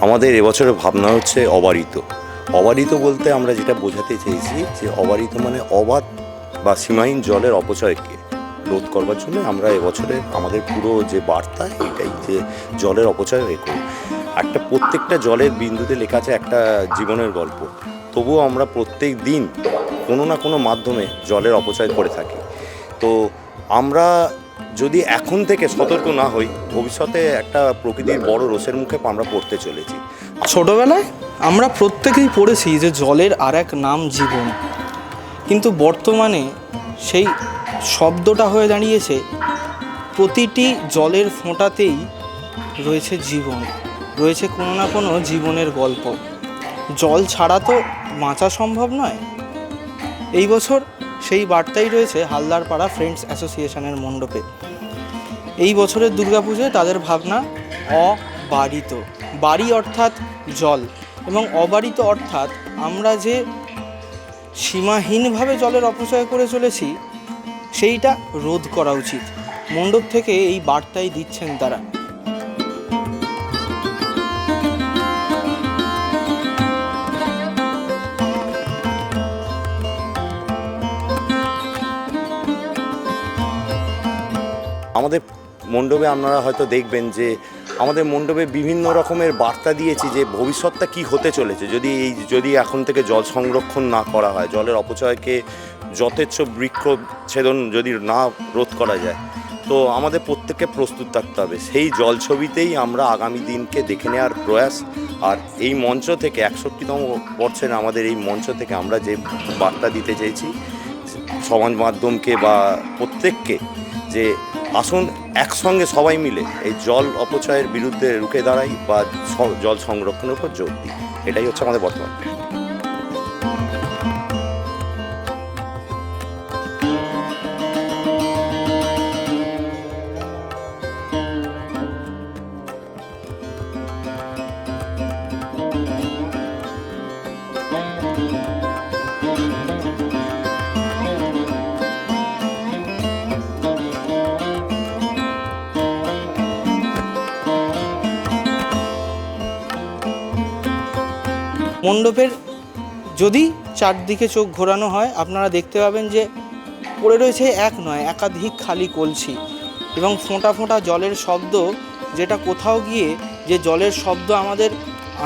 আমাদের এবছরের ভাবনা হচ্ছে অবারিত। অবারিত বলতে আমরা যেটা বোঝাতে চেয়েছি যে অবারিত মানে অবাধ বা সীমাহীন জলের অপচয়কে রোধ করবার জন্য আমরা এবছরে আমাদের পুরো যে বার্তা, এটাই যে জলের অপচয় রেখো একটা প্রত্যেকটা জলের বিন্দুতে লেখা আছে একটা জীবনের গল্প। তবুও আমরা প্রত্যেক দিন কোনো না কোনো মাধ্যমে জলের অপচয় করে থাকি। তো আমরা যদি এখন থেকে সতর্ক না হই, ভবিষ্যতে একটা প্রকৃতির বড় রোষের মুখে আমরা পড়তে চলেছি। ছোটবেলায় আমরা প্রত্যেকেই পড়েছি যে জলের আর এক নাম জীবন। কিন্তু বর্তমানে সেই শব্দটা হয়ে দাঁড়িয়েছে, প্রতিটি জলের ফোঁটাতেই রয়েছে জীবন, রয়েছে কোনো না কোনো জীবনের গল্প। জল ছাড়া তো বাঁচা সম্ভব নয়। এই বছর সেই বার্তাই রয়েছে হালদারপাড়া ফ্রেন্ডস অ্যাসোসিয়েশনের মণ্ডপে। এই বছরের দুর্গাপুজোয় তাদের ভাবনা অবারিত। বাড়ি অর্থাৎ জল এবং অবারিত অর্থাৎ আমরা যে সীমাহীনভাবে জলের অপচয় করে চলেছি, সেইটা রোধ করা উচিত। মণ্ডপ থেকে এই বার্তাই দিচ্ছেন তারা। আমাদের মণ্ডপে আপনারা হয়তো দেখবেন যে আমাদের মণ্ডপে বিভিন্ন রকমের বার্তা দিয়েছি যে ভবিষ্যৎটা কি হতে চলেছে। যদি এই, যদি এখন থেকে জল সংরক্ষণ না করা হয়, জলের অপচয়কে যথেচ্ছ বৃক্ষ ছেদন যদি না রোধ করা যায়, তো আমাদের প্রত্যেককে প্রস্তুত থাকতে হবে। সেই জল ছবিতেই আমরা আগামী দিনকে দেখে নেওয়ার প্রয়াস। আর এই মঞ্চ থেকে একষট্টিতম বর্ষের আমাদের এই মঞ্চ থেকে আমরা যে বার্তা দিতে চেয়েছি, সমাজ মাধ্যমকে বা প্রত্যেককে যে আসুন একসঙ্গে সবাই মিলে এই জল অপচয়ের বিরুদ্ধে রুখে দাঁড়াই বা জল সংরক্ষণের উপর জোর দিই। এটাই হচ্ছে আমাদের বর্তমান মণ্ডপের যদি চারদিকে চোখ ঘোরানো হয়, আপনারা দেখতে পাবেন যে পড়ে রয়েছে এক নয়, একাধিক খালি কলসি এবং ফোঁটা ফোঁটা জলের শব্দ, যেটা কোথাও গিয়ে যে জলের শব্দ আমাদের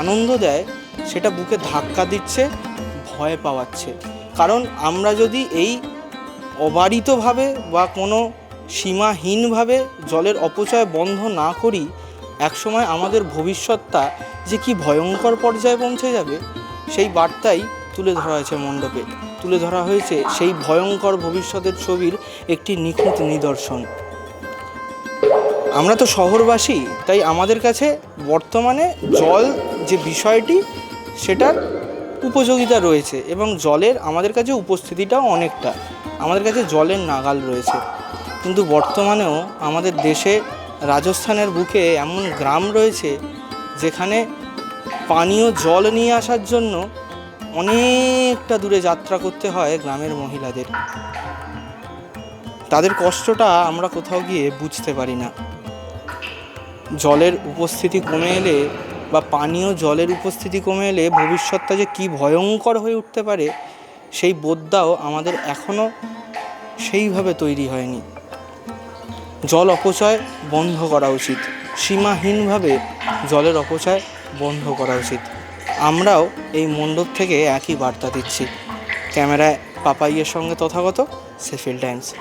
আনন্দ দেয়, সেটা বুকে ধাক্কা দিচ্ছে, ভয় পাওয়াচ্ছে। কারণ আমরা যদি এই অবারিতভাবে বা কোনো সীমাহীনভাবে জলের অপচয় বন্ধ না করি একসময় আমাদের ভবিষ্যৎটা যে কি ভয়ঙ্কর পর্যায়ে পৌঁছে যাবে, সেই বার্তাই তুলে ধরা হয়েছে মণ্ডপে। তুলে ধরা হয়েছে সেই ভয়ঙ্কর ভবিষ্যতের ছবির একটি নিখুঁত নিদর্শন। আমরা তো শহরবাসী, তাই আমাদের কাছে বর্তমানে জল যে বিষয়টি, সেটার উপযোগিতা রয়েছে এবং জলের আমাদের কাছে উপস্থিতিটাও অনেকটা। আমাদের কাছে জলের নাগাল রয়েছে। কিন্তু বর্তমানেও আমাদের দেশে রাজস্থানের বুকে এমন গ্রাম রয়েছে যেখানে পানীয় জল নিয়ে আসার জন্য অনেকটা দূরে যাত্রা করতে হয় গ্রামের মহিলাদের। তাদের কষ্টটা আমরা কোথাও গিয়ে বুঝতে পারি না। জলের উপস্থিতি কমে এলে বা পানীয় জলের উপস্থিতি কমে এলে ভবিষ্যৎটা যে কী ভয়ঙ্কর হয়ে উঠতে পারে, সেই বোধটাও আমাদের এখনও সেইভাবে তৈরি হয়নি। জল অপচয় বন্ধ করা উচিত। সীমাহীনভাবে জলের অপচয় বন্ধ করা উচিত। আমরাও এই মণ্ডপ থেকে একই বার্তা দিচ্ছি। ক্যামেরায় পাপাইয়ের সঙ্গে তথাগত সেফিল টাইমস।